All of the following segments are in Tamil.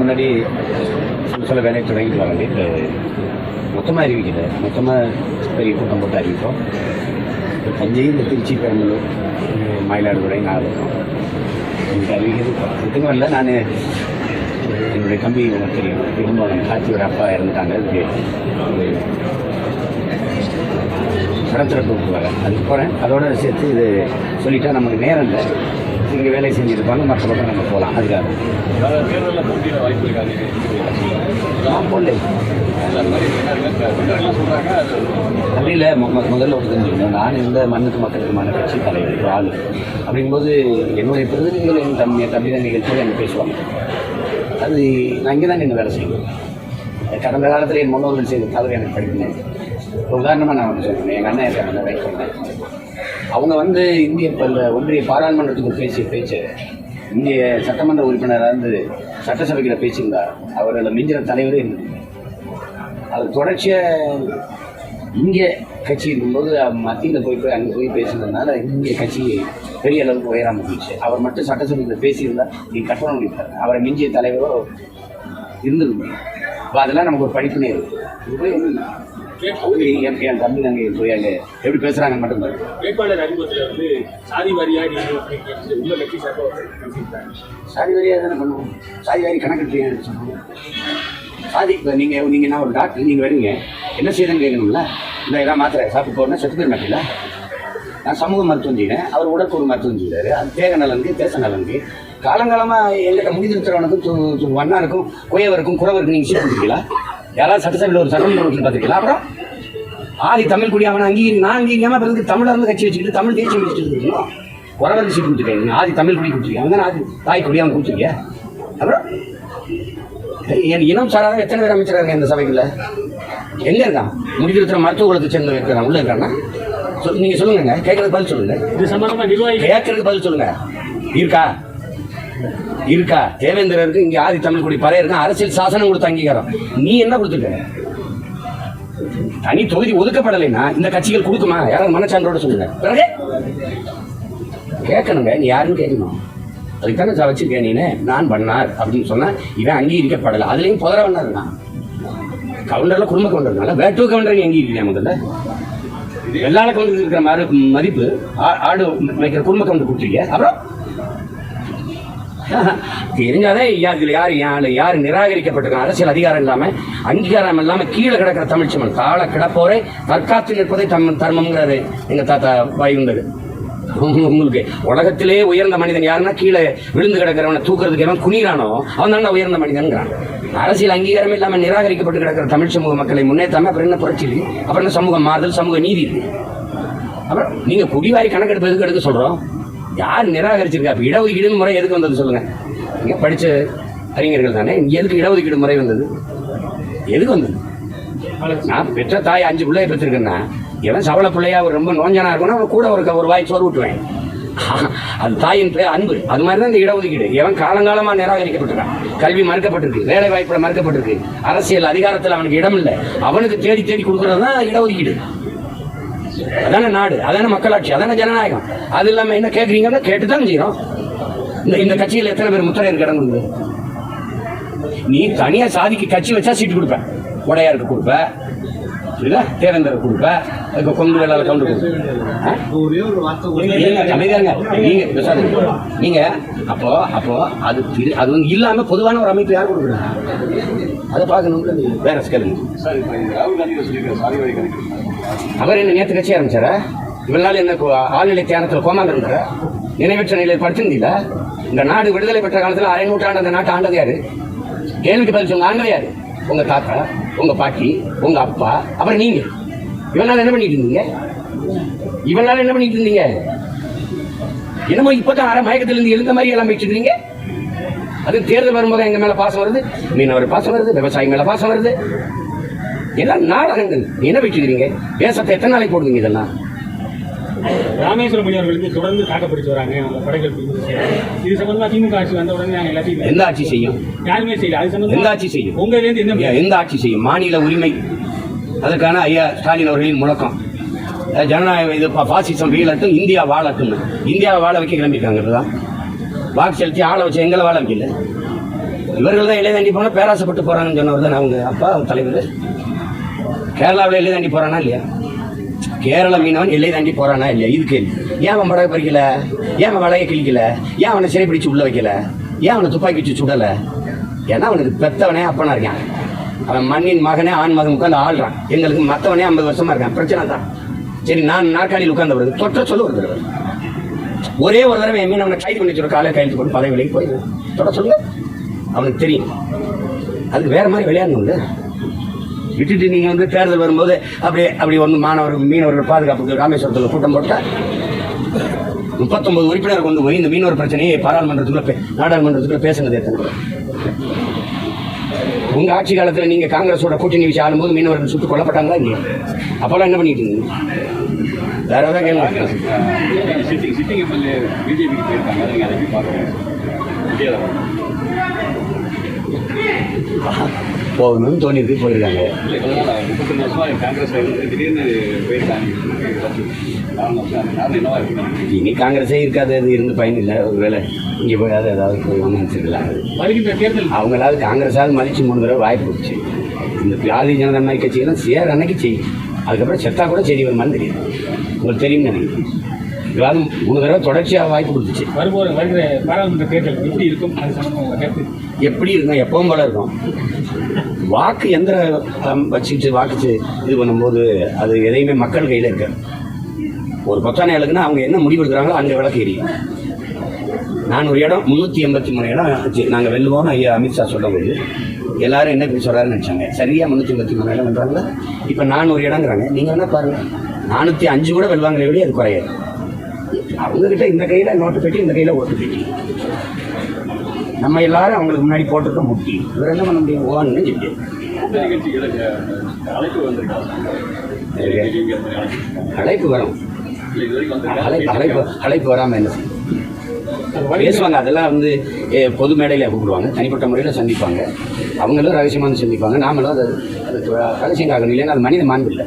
முன்னாடி சில சில வேலையை தொடங்கிட்டு வேண்டி. இப்போ மொத்தமாக அறிவிக்கல. மொத்தமாக பெரிய கூட்டம் போட்டு அறிவிப்போம் தஞ்சை இந்த திருச்சி பெரம்பலூர் மயிலாடுதுறை நாகப்பட்டினம். எனக்கு அறிவிக்கிறது இதுக்கும் இல்லை நான் என்னுடைய தம்பி உனக்கு தெரியும். குடும்பம் காட்சியோட அப்பா இறந்துட்டாங்க. அதுக்கு ஒரு படத்திறப்பு அதுக்கு போகிறேன் அதோட சேர்த்து இது சொல்லிட்டா நமக்கு நேரம் இல்லை. இங்கே வேலை செஞ்சுருப்பாங்க மற்ற பக்கம் நம்ம போகலாம் அதுக்காக. தேர்தலில் நான் போடல முதல்ல ஒரு தெரிஞ்சுக்கணும் நான் இந்த மண்ணுக்கு மக்களுக்குமான கட்சி தலைவர் ஒரு ஆள். அப்படிங்கும்போது என்னுடைய பிரதிநிதிகள் என் தம்பி என் தம்பி தான் நிகழ்ச்சியில் என்ன பேசுவாங்க. அது நான் இங்கே தான் நின்று வேலை செய்யணும் கடந்த காலத்தில் என் முன்னோர்கள் செய்த தவறு எனக்கு படிக்கணும் உதாரணமாக நான் ஒன்று சொல்கிறேன் எங்கள் அண்ணன் இருக்காங்க ரைட் பண்ணேன் அவங்க வந்து இந்திய பல்ல ஒன்றிய பாராளுமன்றத்துக்கு பேசிய பேச்சு இந்திய சட்டமன்ற உறுப்பினராக இருந்து சட்டசபைக்கில் பேசியிருந்தார். அவரோட மிஞ்சிற தலைவரே இருந்தது அது தொடர்ச்சியாக இங்கே கட்சி இருக்கும்போது மத்தியில் போய் போய் அங்கே போய் பேசுனதுனால இந்திய கட்சி பெரிய அளவுக்கு உயராமல் போயிடுச்சு அவர் மட்டும் சட்டசபையில் பேசியிருந்தால் நீ கற்பனை முடிப்பார் அவரை மிஞ்சிய தலைவரோ இருந்தது இப்போ அதெல்லாம் நமக்கு ஒரு படிப்பினே இருக்குது இது போய் அவங்க என் என் தம்பி தங்கை போய் எப்படி பேசுகிறாங்க மட்டும்தான் வேட்பாளர் அறிமுகத்தில் வந்து சாதி வாரியாக நீங்கள் கேட்டு கட்சி சார்பாக சாதி வாரியாக தானே பண்ணுவோம். சாதி வாரி கணக்கு சொன்னோம் சாதி இப்போ நீங்கள் நீங்கள் நான் ஒரு டாக்டர் நீங்கள் வரீங்க என்ன செய்யணும்னு கேட்கணும்ல? இந்த எல்லாம் மாத்திரை சாப்பிட்டு போனால் செத்து போயிட மாட்டீங்களா? நான் சமூக மருத்துவம் செய்கிறேன் அவர் உடற்கூறு மருத்துவம் செய்கிறாரு அது தேக நலனுக்கு தேச நலனுக்கு காலங்காலமாக எங்கிட்ட முடிந்து இருக்கிறவனுக்கும் வண்ணாருக்கும் குயவருக்கும் குறவருக்கும் நீங்கள் சீட் கொடுத்தீங்களா யாராவது சட்டசபையில் ஒரு சட்டம் பார்த்துருக்கீங்களா? அப்புறம் ஆதி தமிழ் அவன் அங்கீகரி நான் அங்கீகரிக்காம பிறகு தமிழர் இருந்து கட்சி வச்சுக்கிட்டு தமிழ் தேசியம் வச்சுட்டு இருக்கணும் குறவருக்கு சீட் கொடுத்துருக்கேன். ஆதி தமிழ் குடி கொடுத்துருக்கேன். அவன் ஆதி தாய் குடி அவன் கொடுத்துருக்கியா? அப்புறம்? என் இனம் சாராத எத்தனை பேர் அமைச்சராங்க இந்த சபைக்குள்ள? எங்க இருக்கான்? முடிதிருக்கிற மருத்துவ குலத்தை சேர்ந்து இருக்கிறான். உள்ள இருக்கானா சொல் நீங்க சொல்லுங்க கேட்கறதுக்கு பதில் சொல்லுங்க. இது சம்பந்தமாக நிர்வாகிகள் கேட்கறதுக்கு பதில் சொல்லுங்க. இருக்கா? இருக்கா? தேவேந்திரருக்கு இங்க ஆதி தமிழ் குடி பறைய இருக்கான் அரசியல் சாசனம் கொடுத்த அங்கீகாரம். நீ என்ன கொடுத்துருக்க தனி தொகுதி ஒதுக்கப்படலைன்னா இந்த கட்சிகள் கொடுக்குமா? யாராவது மனச்சான்றோட சொல்லுங்க. பிறகு கேட்கணுங்க. நீ யாருன்னு கேட்கணும். அதுக்கு தானே வச்சிருக்கேன் நீனே. நான் பண்ணார் அப்படின்னு சொன்னா இவன் அங்கீகரிக்கப்படலை. அதுலயும் புதர பண்ணார் நான் கவுண்டர்ல குடும்ப கவுண்டர்னால வேட்டு கவுண்டர் அங்கீகரிக்கலையா முதல்ல? எல்லா கவுண்டருக்கு இருக்கிற மாதிரி மதிப்பு ஆடு வைக்கிற குடும்ப கவுண்டர் கொடுத்துருக்கீங்க அப்புறம் தெரிஞ்சாதே யார் இதுல யார் யார் யார் நிராகரிக்கப்பட்டிருக்காங்க அரசியல் அதிகாரம் இல்லாம அங்கீகாரம் இல்லாம கீழே கிடக்கிற தமிழ்ச்சமன் கால கிடப்போரை தற்காத்து நிற்பதை தம் தர்மம்ங்கிறாரு எங்க தாத்தா வாய்ந்தது உங்களுக்கு உலகத்திலே உயர்ந்த மனிதன் யாருன்னா கீழே விழுந்து கிடக்கிறவனை தூக்குறதுக்கு எவன் குனிறானோ அவன் தானே உயர்ந்த மனிதன்கிறான். அரசியல் அங்கீகாரம் இல்லாமல் நிராகரிக்கப்பட்டு கிடக்கிற தமிழ் சமூக மக்களை முன்னேற்றாம அப்புறம் என்ன புரட்சி இருக்கு அப்புறம் என்ன சமூக மாறுதல் சமூக நீதி இருக்கு அப்புறம் நீங்க குடிவாரி கணக்கெடுப்பு எதுக்கு எடுக்க சொல்றோம்? யார் நிராகரிச்சிருக்கா? அப்ப இடஒதுக்கீடு முறை எதுக்கு வந்தது சொல்லுங்க. இங்கே படித்த அறிஞர்கள் தானே இங்கே எதுக்கு இடஒதுக்கீடு முறை வந்தது? எதுக்கு வந்தது? நான் பெற்ற தாய் அஞ்சு பிள்ளைய பெற்றிருக்கேன்னா எவன் சவள பிள்ளையா ஒரு ரொம்ப நோஞ்சனா இருக்கும்னா அவன் கூட ஒரு க- ஒரு வாய் சோறு விட்டுவேன் அது தாயின் பேர் அன்பு. அது மாதிரி தான் இந்த இடஒதுக்கீடு. எவன் காலங்காலமாக நிராகரிக்கப்பட்டிருக்கான். கல்வி மறுக்கப்பட்டிருக்கு. வேலை வாய்ப்பில் மறுக்கப்பட்டிருக்கு. அரசியல் அதிகாரத்தில் அவனுக்கு இடம் இல்லை அவனுக்கு தேடி தேடி கொடுக்கறது தான் இடஒதுக்கீடு. அதானே நாடு அதானே மக்களாட்சி அதானே ஜனநாயகம். அது இல்லாமல் என்ன கேட்குறீங்கன்னா கேட்டு தான் செய்யறோம் இந்த இந்த கட்சியில் எத்தனை பேர் முத்திரையர் கடன் கொடுக்குது நீ தனியாக சாதிக்கு கட்சி வச்சா சீட்டு கொடுப்பேன் உடையாருக்கு கொடுப்ப. புரியுதா தேவேந்தருக்கு கொடுப்ப இப்போ கொங்கு வேளாள கவுண்டர் கொடுப்ப ஆ? இருங்க, அமைதியா இருங்க. நீங்க பேசாதீங்க. நீங்க. அப்போ அப்போ அது அது வந்து இல்லாம பொதுவான ஒரு அமைப்பு யார் கொடுக்குறாங்க அதை பார்க்கணும்ல வேற ஸ்கேலுங்க அவர் என்ன நேற்று கட்சி ஆரம்பிச்சாரா? இவ்வளவு நாள் என்ன ஆழ்நிலை தியானத்தில் கோமாங்க இருந்தாரா நினைவற்ற நிலையில் படிச்சிருந்தீங்களா? இந்த நாடு விடுதலை பெற்ற காலத்தில் அரை நூற்றாண்டு அந்த நாட்டை ஆண்டது யாரு? கேள்விக்கு பதில் சொல்லுங்க. ஆண்டது யாரு? உங்க தாத்தா. உங்க பாட்டி உங்க அப்பா அப்புறம் நீங்க. இவ்வளவு நாள் என்ன பண்ணிட்டு இருந்தீங்க? இவ்வளவு நாள் என்ன பண்ணிட்டு இருந்தீங்க? என்னமோ இப்பதான் அரை மயக்கத்துல இருந்து எழுந்த மாதிரி எல்லாம் போயிட்டு இருக்கீங்க அது தேர்தல் வரும்போது எங்க மேல பாசம் வருது மீனவர் பாசம் வருது விவசாயி மேல பாசம் வருது. எல்லாம் நாடகங்கள். என்ன வச்சுக்கிறீங்க பேசத்தை எத்தனை நாளைக்கு போடுவீங்க இதெல்லாம்? ராமேஸ்வரம் மொழி அவர்கள் வந்து தொடர்ந்து தாக்கப்படுத்தி வராங்க. அவங்க படைகள். இது சம்பந்தமா திமுக ஆட்சி வந்த உடனே நாங்கள் எல்லாத்தையும் எந்த ஆட்சி செய்யும்? யாருமே செய்யல. அது எந்த சம்பந்தமா ஆட்சி செய்யும்? உங்க இதுல இருந்து என்ன எந்த ஆட்சி செய்யும்? மாநில உரிமை. அதற்கான ஐயா ஸ்டாலின் அவர்களின் முழக்கம். ஜனநாயக இது பாசிசம் வீழட்டும் இந்தியா வாழட்டும். இந்தியாவை வாழ வைக்க கிளம்பியிருக்காங்க தான் வாக்கு செலுத்தி ஆள வச்சு எங்களை வாழ வைக்கல. இவர்கள் தான் எல்லை தாண்டி போனால் பேராசைப்பட்டு போகிறாங்கன்னு சொன்னவர் தான் அவங்க அப்பா தலைவர். கேரளாவில் எல்லை தாண்டி போகிறானா இல்லையா? கேரள மீனவன் எல்லை தாண்டி போறானா இல்லையா? இது கேள்வி. ஏன் அவன் படகு பறிக்கல? ஏன் அவன் வலையை கிழிக்கல? ஏன் அவனை சிறை பிடிச்சு உள்ள வைக்கல? ஏன் அவனை துப்பாக்கி வச்சு சுடல? ஏன்னா அவனுக்கு பெத்தவனே அப்பனா இருக்கான். அவன் மண்ணின் மகனே ஆண் மகன் உட்காந்து ஆள்றான். எங்களுக்கு மற்றவனே ஐம்பது வருஷமா இருக்கான். பிரச்சனை தான் சரி நான் நாற்காலியில் உட்கார்ந்து வருது தொற்ற சொல்ல ஒரு ஒரே ஒரு தடவை என் மீன் அவனை கைது பண்ணி சொல்ற காலையில் கையெழுத்து கொண்டு பதவி விலைக்கு போயிடுவேன். தொட சொல்லுங்க. அவனுக்கு தெரியும். அதுக்கு வேற மாதிரி விளையாடணும்ல. விட்டுட்டு நீங்கள் வந்து தேர்தல் வரும்போது அப்படியே அப்படி வந்து மாணவர்கள் மீனவர்கள் பாதுகாப்புக்கு ராமேஸ்வரத்தில் கூட்டம் போட்டால் முப்பத்தொன்பது உறுப்பினர் கொண்டு போய் இந்த மீனவர் பிரச்சனையை பாராளுமன்றத்துக்குள்ள நாடாளுமன்றத்துக்குள்ள பேசுனது எத்தனை உங்க ஆட்சி காலத்தில் நீங்க காங்கிரஸோட கூட்டணி வச்சு ஆளும்போது மீனவர்கள் சுட்டு கொல்லப்பட்டாங்களா இல்லையா? அப்பெல்லாம் என்ன பண்ணிட்டு இருந்தீங்க? வேற ஏதாவது கேள்வி சிட்டிங் சிட்டிங் எம்எல்ஏ பிஜேபிக்கு போயிருக்காங்க அதை நீங்கள் அதை எப்படி பார்க்குறீங்க விஜயதாரன் போகணும்னு தோணிட்டு போயிருக்காங்க. இனி காங்கிரஸே இருக்காது அது இருந்து பயன் இல்லை. ஒருவேளை இங்கே போயாவது ஏதாவது போய் நினச்சிருக்கலாம். தேர்தல் அவங்களாவது காங்கிரஸாவது மதிச்சு மூணு தடவை வாய்ப்பு கொடுச்சு இந்த பாரதிய ஜனதா மாதிரி கட்சியெல்லாம் சேர் அன்னைக்கு செய்யும். அதுக்கப்புறம் செத்தா கூட சரி வருமானு தெரியும் உங்களுக்கு தெரியும் நினைக்கிறேன். இதாவது மூணு தடவை தொடர்ச்சியாக வாய்ப்பு கொடுத்துச்சு. வருவோர் வருகிற பாராளுமன்ற தேர்தல் எப்படி இருக்கும்? அது கருத்து. எப்படி இருக்கும்? எப்பவும் போல இருக்கும். வாக்கு எந்திரம் வச்சுட்டு வாக்கு இது பண்ணும்போது அது எதையுமே மக்கள் கையில் இருக்காது. ஒரு பொத்தானை இலக்குன்னா அவங்க என்ன முடிவு எடுக்கிறாங்களோ அங்கே விளக்கு எரியும் நான் ஒரு இடம் முந்நூற்றி எண்பத்தி மூணு இடம் நாங்கள் வெல்லுவோம்னு ஐயா அமித்ஷா சொல்லும்போது எல்லாரும் என்ன இப்படி சொல்கிறாருன்னு நினச்சாங்க. சரியாக முந்நூற்றி எண்பத்தி மூணு இடம் பண்ணுறாங்களா இப்போ நானூறு இடங்கிறாங்க நீங்கள் என்ன பாருங்கள் நானூற்றி அஞ்சு கூட வெல்வாங்களே விட அது குறையாது. அவங்கக்கிட்ட இந்த கையில் நோட்டு பெட்டி இந்த கையில் ஓட்டு பெட்டி. நம்ம எல்லாரும் அவங்களுக்கு முன்னாடி போட்டுருக்க முக்கியம் இவர் என்ன பண்ண முடியும்? ஓன்னு சொல்லி அழைப்பு வரும். அழைப்பு அழைப்பு அழைப்பு வராமல் என்ன பேசுவாங்க. அதெல்லாம் வந்து பொது மேடையில் கூப்பிடுவாங்க. தனிப்பட்ட முறையில் சந்திப்பாங்க. அவங்களும் ரகசியமாக வந்து சந்திப்பாங்க. நாமளும் அது அது ரகசியம் காக்கணும் இல்லைன்னா அது மனித மாண்பு இல்லை.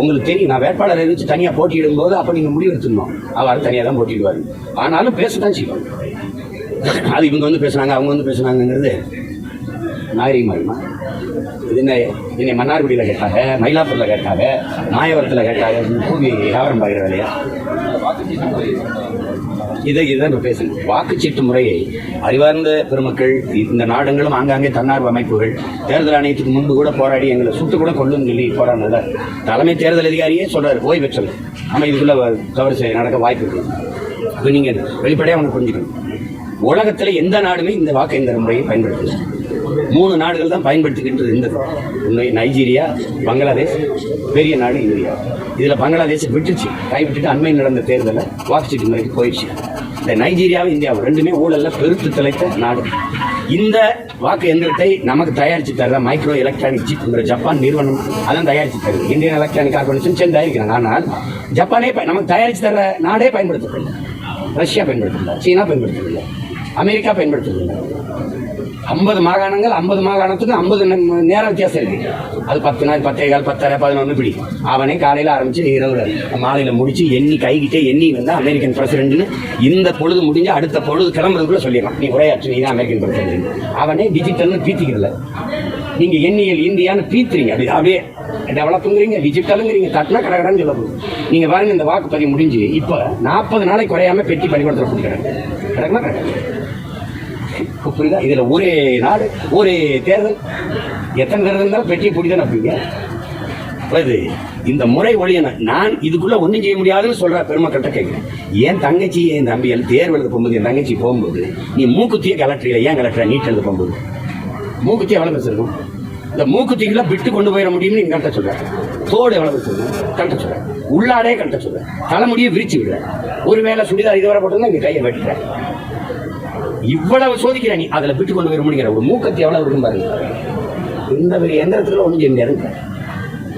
உங்களுக்கு தெரியும் நான் வேட்பாளர் எதிர்த்து தனியாக போட்டியிடும் போது அப்போ நீங்கள் முடிவு எடுத்துடணும் அவர் தனியாக தான் போட்டியிடுவார். ஆனாலும் பேச தான் செய்வாங்க அது இவங்க வந்து பேசுனாங்க அவங்க வந்து பேசுனாங்கங்கிறது நாகரிகமாகுமா? இது என்ன என்னை மன்னார்குடியில் கேட்டாங்க மயிலாப்பூரில் கேட்டாங்க மாயவரத்தில் கேட்டாங்க கூவி வியாபாரம் பார்க்குற வேலையா? இதை இதை நம்ம பேசணும். வாக்குச்சீட்டு முறையை அறிவார்ந்த பெருமக்கள் இந்த நாடுகளும் ஆங்காங்கே தன்னார்வ அமைப்புகள் தேர்தல் ஆணையத்துக்கு முன்பு கூட போராடி எங்களை சுட்டு கூட கொள்ளுன்னு சொல்லி போராடினத தலைமை தேர்தல் அதிகாரியே சொல்றாரு ஓய்வு பெற்றவர். ஆமாம் இதுக்குள்ள தவறு செய்ய நடக்க வாய்ப்பு இருக்கு. அப்போ நீங்கள் வெளிப்படையாக அவங்க புரிஞ்சுக்கணும். உலகத்தில் எந்த நாடுமே இந்த வாக்கு எந்திர முறையை பயன்படுத்தல. மூணு நாடுகள் தான் பயன்படுத்திக்கிட்டு இருந்தது உண்மை. நைஜீரியா பங்களாதேஷ் பெரிய நாடு இந்தியா. இதில் பங்களாதேஷ் விட்டுச்சு. கைவிட்டுட்டு அண்மையில் நடந்த தேர்தலில் வாக்குச்சீட்டு முறைக்கு போயிடுச்சு. இந்த நைஜீரியாவும் இந்தியாவும் ரெண்டுமே ஊழலில் பெருத்து தலைத்த நாடு. இந்த வாக்கு எந்திரத்தை நமக்கு தயாரித்து தர்ற மைக்ரோ எலக்ட்ரானிக் சிப்ங்கிற ஜப்பான் நிறுவனம் அதான் தயாரித்து தருது. இந்தியன் எலக்ட்ரானிக் கார்பரேஷன் சேர்ந்து தயாரிக்கிறாங்க. ஆனால் ஜப்பானே ப- நமக்கு தயாரித்து தர்ற நாடே பயன்படுத்தப்படல. ரஷ்யா பயன்படுத்தல. சீனா பயன்படுத்தவில்லை அமெரிக்கா பயன்படுத்துது. ஐம்பது மாகாணங்கள் ஐம்பது மாகாணத்துக்கு ஐம்பது நேரம் வித்தியாசம் இருக்கு. அது பத்து நாள் பத்தே கால் பத்தரை பதினொன்று பிடி. அவனே காலையில் ஆரம்பிச்சு இரவு மாலையில் முடிச்சு எண்ணி கைகிட்டே எண்ணி வந்து அமெரிக்கன் பிரசிடென்ட்னு இந்த பொழுது முடிஞ்சு அடுத்த பொழுது கிளம்புறதுக்குள்ள சொல்லிடலாம் நீ உரையாற்று நீ தான் அமெரிக்கன் பிரசிடென்ட் அவனே டிஜிட்டல்னு பீத்திக்கிறல நீங்கள் எண்ணியல் இந்தியான்னு பீத்துறீங்க. அப்படி அப்படியே டெவலப்புங்கிறீங்க டிஜிட்டலுங்கிறீங்க தட்டினா கடகடன்னு சொல்ல போகுது நீங்கள் பாருங்க இந்த வாக்குப்பதிவு முடிஞ்சு இப்போ நாற்பது நாளைக்கு குறையாம பெட்டி பள்ளிக்கூடத்தில் கொடுக்குறாங்க கிடக்குமா கிடக்கு புரியுதா? இதில் ஒரே நாடு ஒரே தேர்தல். எத்தனை தேர்தல் இருந்தாலும் பெட்டியை பிடி தானே வைப்பீங்க. இது இந்த முறை ஒழியன நான் இதுக்குள்ள ஒன்றும் செய்ய முடியாதுன்னு சொல்கிற பெருமக்கள்கிட்ட கேட்குறேன் என் தங்கச்சி என் தம்பி எல்லாம் தேர்வு எழுத போகும்போது என் தங்கச்சி போகும்போது நீ மூக்குத்தியே கலட்டுறீல ஏன் கலட்டுற? நீட் எழுத போகும்போது. மூக்குத்தியே எவ்வளோ வச்சிருக்கும்? இந்த மூக்குத்திக்குள்ள விட்டு கொண்டு போயிட முடியும்னு நீங்க சொல்றேன் தோடு எவ்வளோ வச்சிருக்கும் கரெக்டாக சொல்றேன் உள்ளாடே கட்ட சொல்றேன் தலைமுடியை விரிச்சு விடுறேன் ஒருவேளை சுடிதார் இதுவரை போட்டிருந்தா இங்க கையை வெட்டுறேன் இவ்வளவு சோதிக்கிற நீ அதில் விட்டு கொண்டு போயிட முடியுங்கிற ஒரு மூக்கத்தி எவ்வளவு இருக்கும் பாருங்க. இந்த எந்திரத்துல ஒன்றும் செய்ய முடியாது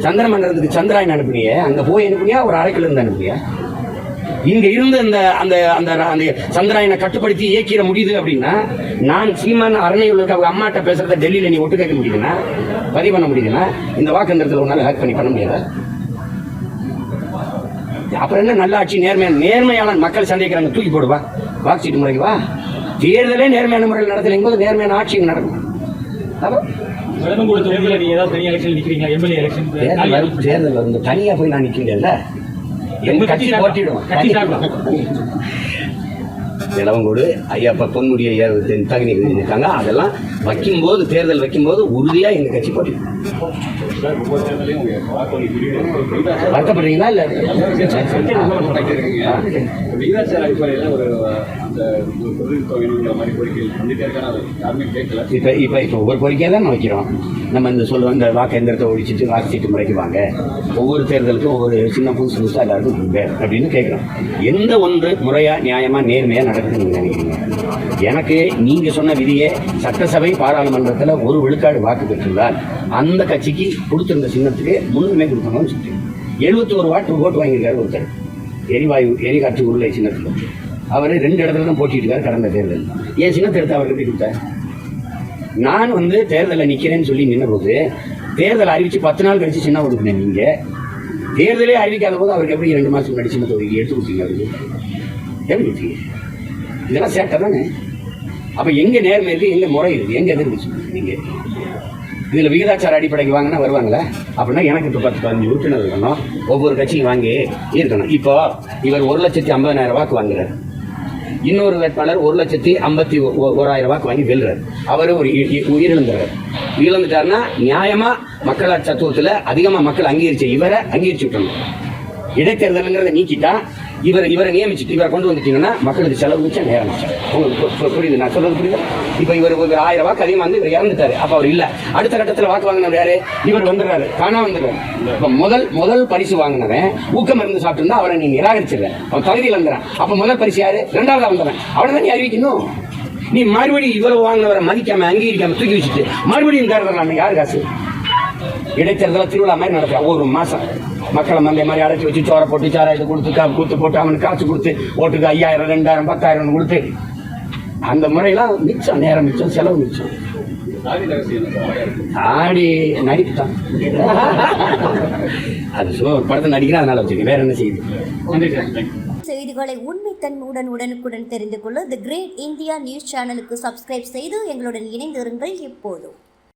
சந்திர மண்டலத்துக்கு சந்திராயன் அனுப்புனிய. அங்க போய் அனுப்புனியா? ஒரு அரைக்கில இருந்து அனுப்புனியா? இங்க இருந்து அந்த அந்த அந்த அந்த சந்திராயனை கட்டுப்படுத்தி இயக்கிட முடியுது அப்படின்னா நான் சீமான் அரணையில் இருக்க அவங்க அம்மாட்ட பேசுறத டெல்லியில நீ ஒட்டு கேட்க முடியுதுன்னா பதிவு பண்ண முடியுதுன்னா இந்த வாக்கந்திரத்தில் உன்னால ஹேக் பண்ணி பண்ண முடியாதா? அப்புறம் என்ன நல்ல ஆட்சி நேர்மையான நேர்மையாளன் மக்கள் சந்தேகிக்கிறாங்க தூக்கி போடுவா வாக்கு சீட்டு முறைக்கு வா. தேர்தலே நேர்மையான முறையில் நடத்தலைங்க போது நேர்மையான ஆட்சி நடக்கும். தேர்தல் வரும் தேர்தல் வந்து தனியா போய் நான் நிற்கின்றேன்ல எங்க கட்சி போட்டிடும் கட்சி ஐயா இப்ப பொன்முடி ஐயா தகுதி இருக்காங்க அதெல்லாம் வைக்கும்போது தேர்தல் வைக்கும்போது உறுதியா எங்க கட்சி போட்டிடும் வருத்தப்படுறீங்களா இல்லை? விகிதாச்சார அடிப்படையில் ஒரு அந்த ஒரு மாதிரி கோரிக்கைகள் வந்துட்டே யாருமே கேட்கல ஒவ்வொரு கோரிக்கையாக தான் வைக்கிறோம். நம்ம இந்த சொல்லுவோம் இந்த வாக்கு எந்திரத்தை ஒழிச்சிட்டு வாக்கு சீட்டு முறைக்குவாங்க ஒவ்வொரு தேர்தலுக்கும் ஒவ்வொரு சின்ன புதுசு புதுசாக எல்லாருக்கும் கொடுங்க அப்படின்னு கேட்குறோம். எந்த ஒன்று முறையாக நியாயமாக நேர்மையாக நடக்குதுன்னு நீங்க நினைக்கிறீங்க? எனக்கு நீங்க சொன்ன விதியை சட்டசபை பாராளுமன்றத்தில் ஒரு விழுக்காடு வாக்கு பெற்றிருந்தால் அந்த கட்சிக்கு கொடுத்திருந்த சின்னத்துக்கு முன்னுரிமை கொடுக்கணும்னு சொல்லிட்டு எழுபத்தி ஒரு வாட்டு ஓட்டு வாங்கியிருக்காரு ஒருத்தர். எரிவாயு எரிகாற்று உருளை சின்னத்தில். அவர் ரெண்டு இடத்துல தான் போட்டிட்டு கடந்த தேர்தல் என் சின்னத்தை எடுத்து அவர் எப்படி கொடுத்தார்? நான் வந்து தேர்தலில் நிற்கிறேன்னு சொல்லி நின்னபோது தேர்தல் அறிவித்து பத்து நாள் கழிச்சு சின்ன ஒதுக்குனேன் நீங்கள் தேர்தலே அறிவிக்காத போது அவருக்கு எப்படி ரெண்டு மாதத்துக்கு முன்னாடி சின்ன தொகுதி எடுத்து கொடுத்தீங்க அவருக்கு எப்படி கொடுத்தீங்க? இதெல்லாம் சேட்டை தானே? அப்போ எங்கே நேர்மை இருக்குது எங்கே முறை இருக்குது எங்கே எதிர்ப்பு நீங்கள் இதுல விகிதாச்சார அடிப்படைக்கு வாங்கினா வருவாங்களே? அப்படின்னா எனக்கு இப்போ பத்து பதினஞ்சு உறுப்பினர் இருக்கணும். ஒவ்வொரு கட்சியும் வாங்கி இருக்கணும். இப்போ இவர் ஒரு லட்சத்தி ஐம்பதாயிரம் ரூபாய்க்கு வாங்குறாரு. இன்னொரு வேட்பாளர் ஒரு லட்சத்தி ஐம்பத்தி ஓராயிரம் ரூபாய்க்கு வாங்கி வெல்றாரு. அவர் ஒரு இ- உயிரிழந்தார் உயிரிழந்துட்டாருன்னா நியாயமா மக்களாட்சி தத்துவத்தில் அதிகமாக மக்கள் அங்கீகரிச்ச இவரை அங்கீகரிச்சு விட்டணும் இடைத்தேர்தலுங்கிறத நீக்கிட்டா இவர் இவரை நியமிச்சுட்டு இவரை கொண்டு வந்துட்டீங்கன்னா மக்களுக்கு செலவு மிச்சம் நேரம் உங்களுக்கு புரியுது? நான் சொல்றது புரியுது? இப்போ இவர் ஒரு ஆயிரம் வாக்கு அதிகமாக வந்து இவர் இறந்துட்டாரு. அப்போ அவர் இல்லை. அடுத்த கட்டத்தில் வாக்கு வாங்கினவர் யாரு? இவர் வந்துடுறாரு. காணா வந்துடுறாரு. இப்போ முதல் முதல் பரிசு வாங்கினவன் ஊக்கம் இருந்து சாப்பிட்டுருந்தா அவரை நீ நிராகரிச்சிடுற அவன் தகுதியில் வந்துடுறான் அப்போ முதல் பரிசு யாரு? ரெண்டாவது வந்துடுறேன் அவனை தான் நீ அறிவிக்கணும்? நீ மறுபடியும் இவ்வளவு வாங்கினவரை மதிக்காம அங்கீகரிக்காம தூக்கி வச்சுட்டு மறுபடியும் தேர்தல் யாரு காசு? இடைத்தேர்தல திருவிழா மாதிரி நடத்துறான் ஒரு மாசம். மக்களை மந்தை மாதிரி அடைச்சி வச்சு சோறை போட்டு சாராயத்தை கொடுத்து கூத்து போட்டு அவனுக்கு காசு கொடுத்து ஓட்டுக்கு ஐயாயிரம் ரெண்டாயிரம் பத்தாயிரம் கொடுத்து. அந்த முறையெல்லாம் மிச்சம் நேரம் மிச்சம் செலவு மிச்சம். ஆடி நடிப்பு தான் அது சும்மா ஒரு படத்தை நடிக்கிறேன் அதனால வச்சுக்க வேற என்ன செய்யுது? செய்திகளை உண்மைத்தன்மையுடன் உடனுக்குடன் தெரிந்து கொள்ள தி கிரேட் இந்தியா நியூஸ் சேனலுக்கு சப்ஸ்கிரைப் செய்து எங்களுடன் இணைந்திருங்கள் எப்போதும்